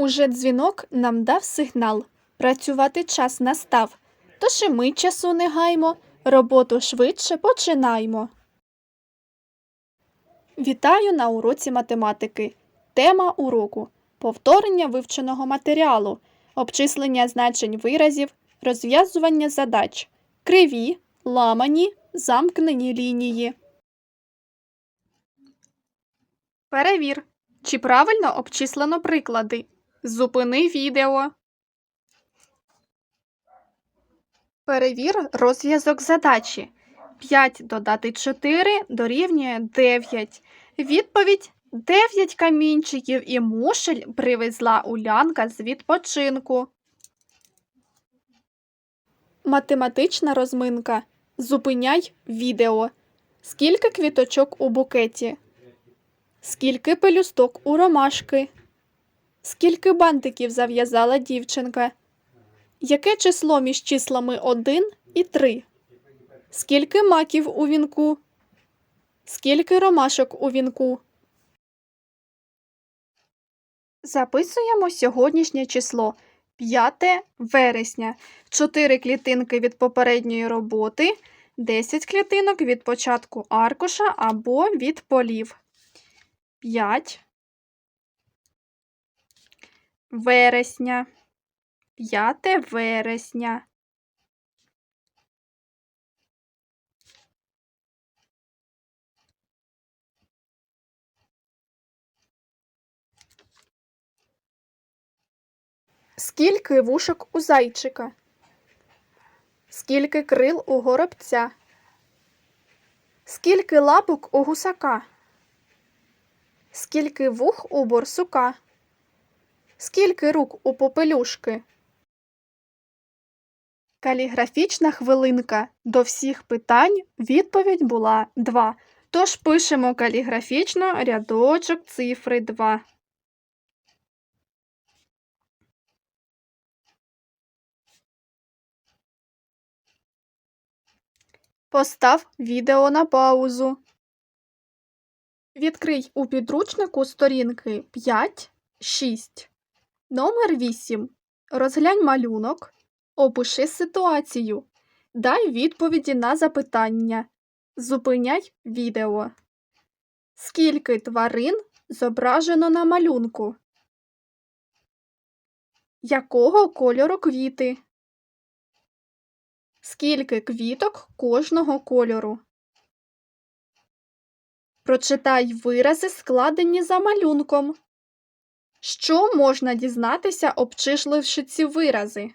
Уже дзвінок нам дав сигнал. Працювати час настав. Тож і ми часу не гаймо, роботу швидше починаймо. Вітаю на уроці математики. Тема уроку повторення вивченого матеріалу, обчислення значень виразів, розв'язування задач, криві, ламані, замкнені лінії. Перевір, чи правильно обчислено приклади. Зупини відео. Перевір розв'язок задачі. 5 додати 4 дорівнює 9. Відповідь 9 камінчиків і мушель привезла Улянка з відпочинку. Математична розминка. Зупиняй відео. Скільки квіточок у букеті? Скільки пелюсток у ромашки? Скільки бантиків зав'язала дівчинка? Яке число між числами 1 і 3? Скільки маків у вінку? Скільки ромашок у вінку? Записуємо сьогоднішнє число 5 вересня. 4 клітинки від попередньої роботи, 10 клітинок від початку аркуша або від полів. 5 вересня. 5 вересня. Скільки вушок у зайчика? Скільки крил у горобця? Скільки лапок у гусака? Скільки вух у борсука? Скільки рук у попелюшки? Каліграфічна хвилинка. До всіх питань відповідь була 2. Тож пишемо каліграфічно рядочок цифри 2. Постав відео на паузу. Відкрий у підручнику сторінки 5, 6. Номер 8. Розглянь малюнок. Опиши ситуацію. Дай відповіді на запитання. Зупиняй відео. Скільки тварин зображено на малюнку? Якого кольору квіти? Скільки квіток кожного кольору? Прочитай вирази, складені за малюнком. Що можна дізнатися, обчисливши ці вирази?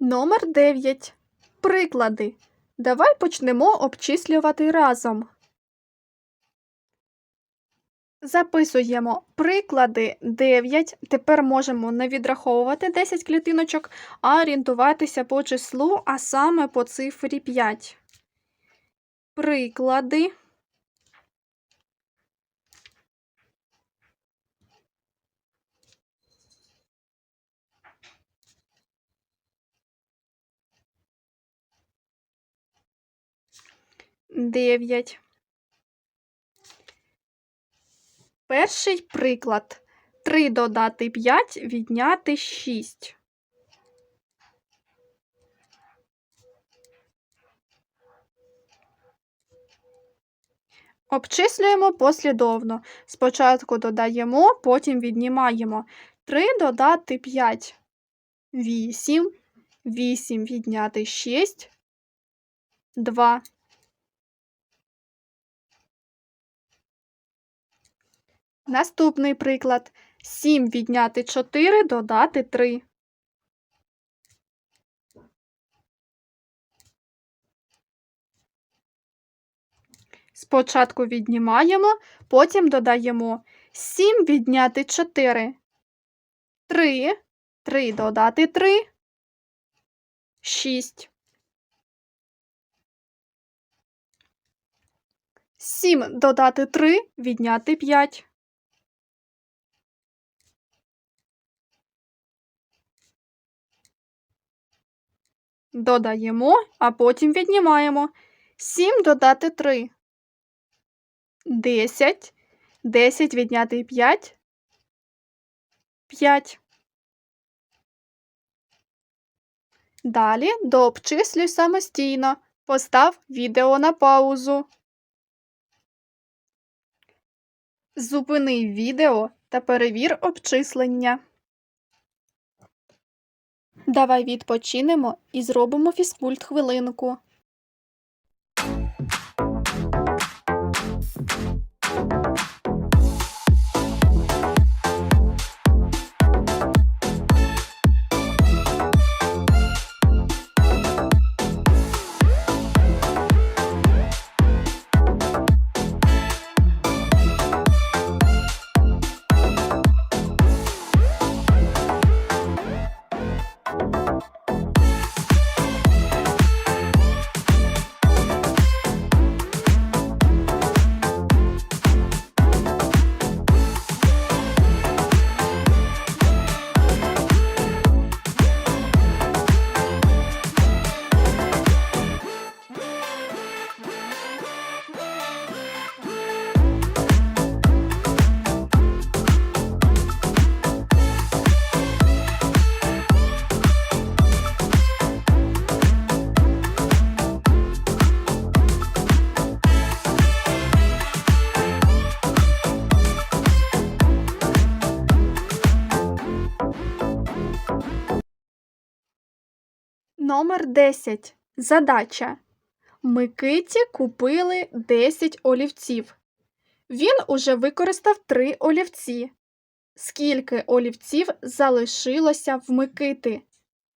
Номер 9. Приклади. Давай почнемо обчислювати разом. Записуємо приклади 9. Тепер можемо не відраховувати 10 клітиночок, а орієнтуватися по числу, а саме по цифрі 5. Приклади. Дев'ять. Перший приклад. 3 додати 5 відняти 6. Обчислюємо послідовно. Спочатку додаємо, потім віднімаємо. 3 додати 5. 8. 8 відняти 6. 2. Наступний приклад. 7 відняти 4 додати 3. Спочатку віднімаємо, потім додаємо 7 відняти 4. 3. 3 додати 3. 6. 7 додати 3 відняти 5. Додаємо, а потім віднімаємо. 7 додати 3. 10. 10 відняти 5. 5. Далі дообчислюй самостійно. Постав відео на паузу. Зупини відео та перевір обчислення. Давай відпочинемо і зробимо фізкульт хвилинку. Номер 10. Задача. Микиті купили 10 олівців. Він уже використав 3 олівці. Скільки олівців залишилося в Микити?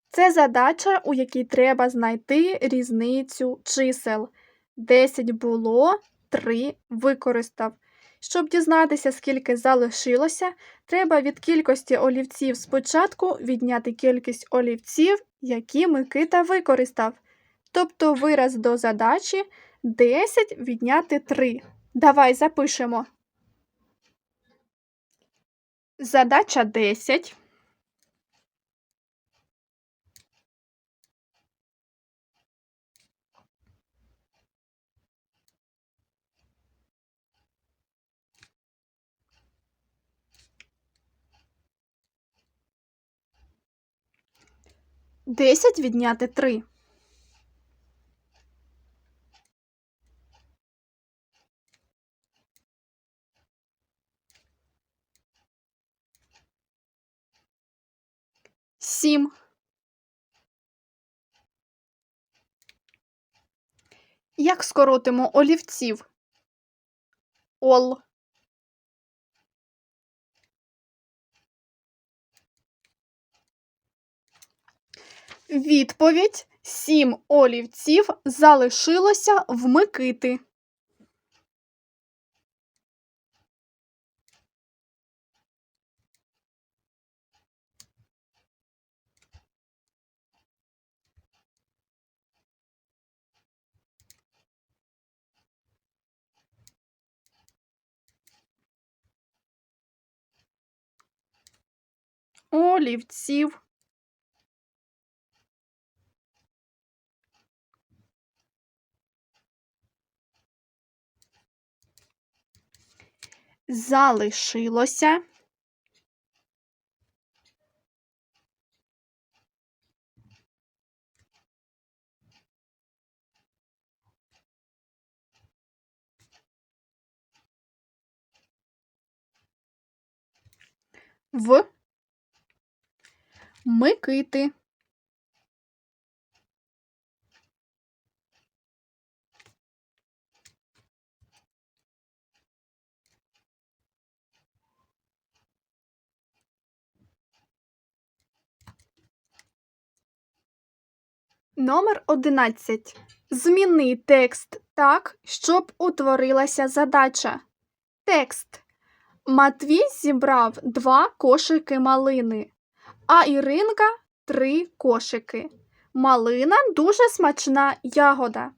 Це задача, у якій треба знайти різницю чисел. 10 було, 3 використав. Щоб дізнатися, скільки залишилося, треба від кількості олівців спочатку відняти кількість олівців, які Микита використав. Тобто вираз до задачі 10 відняти 3. Давай запишемо. Задача 10. Десять відняти три. Сім. Як скоротимо олівців? Ол. Відповідь: сім олівців залишилося в Микити. Олівців. Залишилося. В Микити. Номер 11. Зміни текст так, щоб утворилася задача. Текст. Матвій зібрав два кошики малини, а Іринка три кошики. Малина дуже смачна ягода.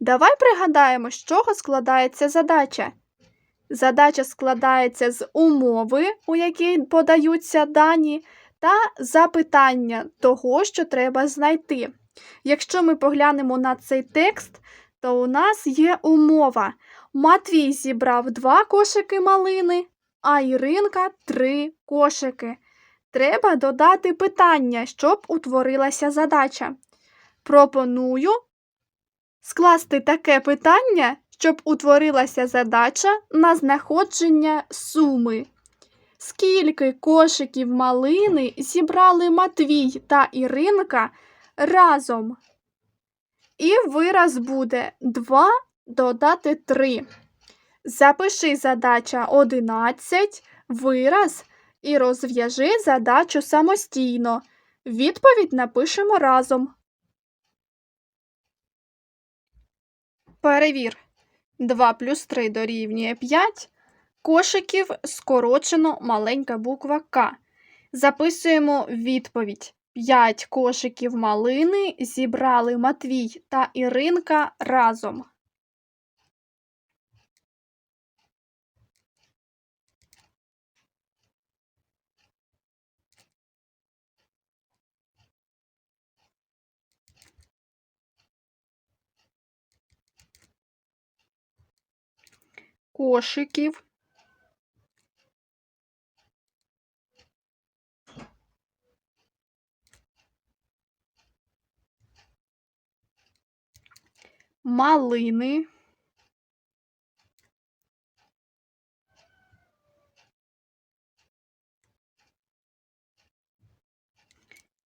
Давай пригадаємо, з чого складається задача. Задача складається з умови, у якій подаються дані, та запитання того, що треба знайти. Якщо ми поглянемо на цей текст, то у нас є умова. Матвій зібрав два кошики малини, а Іринка три кошики. Треба додати питання, щоб утворилася задача. Пропоную скласти таке питання, щоб утворилася задача на знаходження суми. Скільки кошиків малини зібрали Матвій та Іринка разом? І вираз буде 2 додати 3. Запиши задача 11, вираз і розв'яжи задачу самостійно. Відповідь напишемо разом. Перевір. 2 плюс 3 дорівнює 5. Кошиків скорочено маленька буква К. Записуємо відповідь. 5 кошиків малини зібрали Матвій та Іринка разом. Кошиків малини.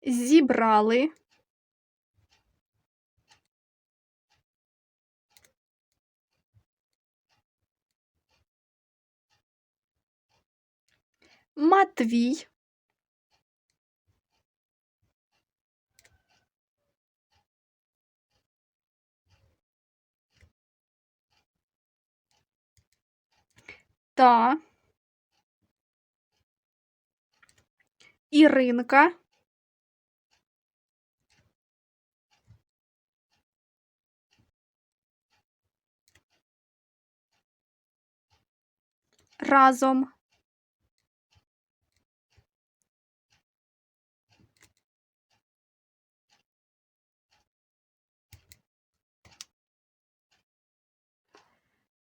Зібрали. Матвій та Іринка разом.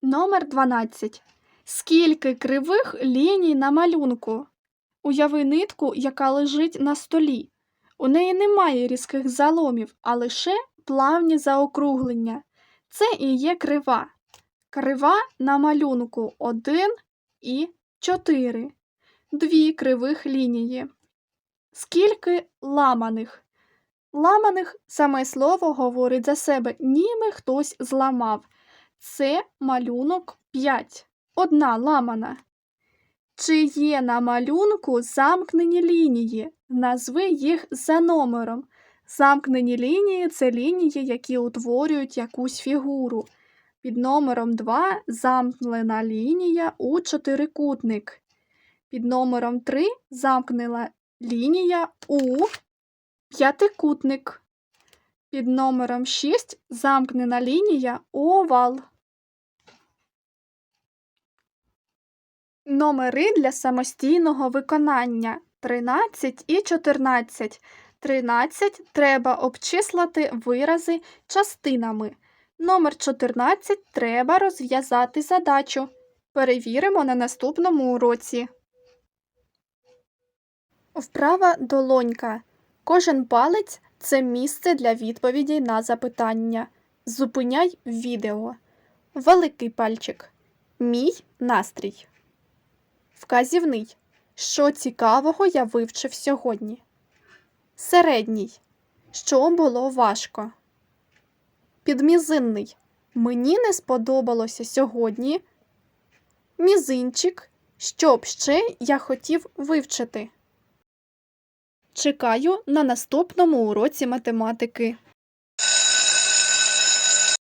Номер 12. Скільки кривих ліній на малюнку? Уяви нитку, яка лежить на столі. У неї немає різких заломів, а лише плавні заокруглення. Це і є крива. Крива на малюнку 1 і 4. Дві кривих лінії. Скільки ламаних? Ламаних саме слово говорить за себе, ніби хтось зламав. Це малюнок 5. Одна ламана. Чи є на малюнку замкнені лінії? Назви їх за номером. Замкнені лінії це лінії, які утворюють якусь фігуру. Під номером 2 замкнена лінія у чотирикутник. Під номером 3 замкнена лінія у п'ятикутник. Під номером 6 замкнена лінія овал. Номери для самостійного виконання 13 і 14. 13 треба обчислити вирази частинами. Номер 14 треба розв'язати задачу. Перевіримо на наступному уроці. Вправа долонька. Кожен палець це місце для відповідей на запитання. Зупиняй відео. Великий пальчик. Мій настрій. Вказівний. Що цікавого я вивчив сьогодні. Середній. Що було важко. Підмізинний. Мені не сподобалося сьогодні. Мізинчик. Що б ще я хотів вивчити. Чекаю на наступному уроці математики.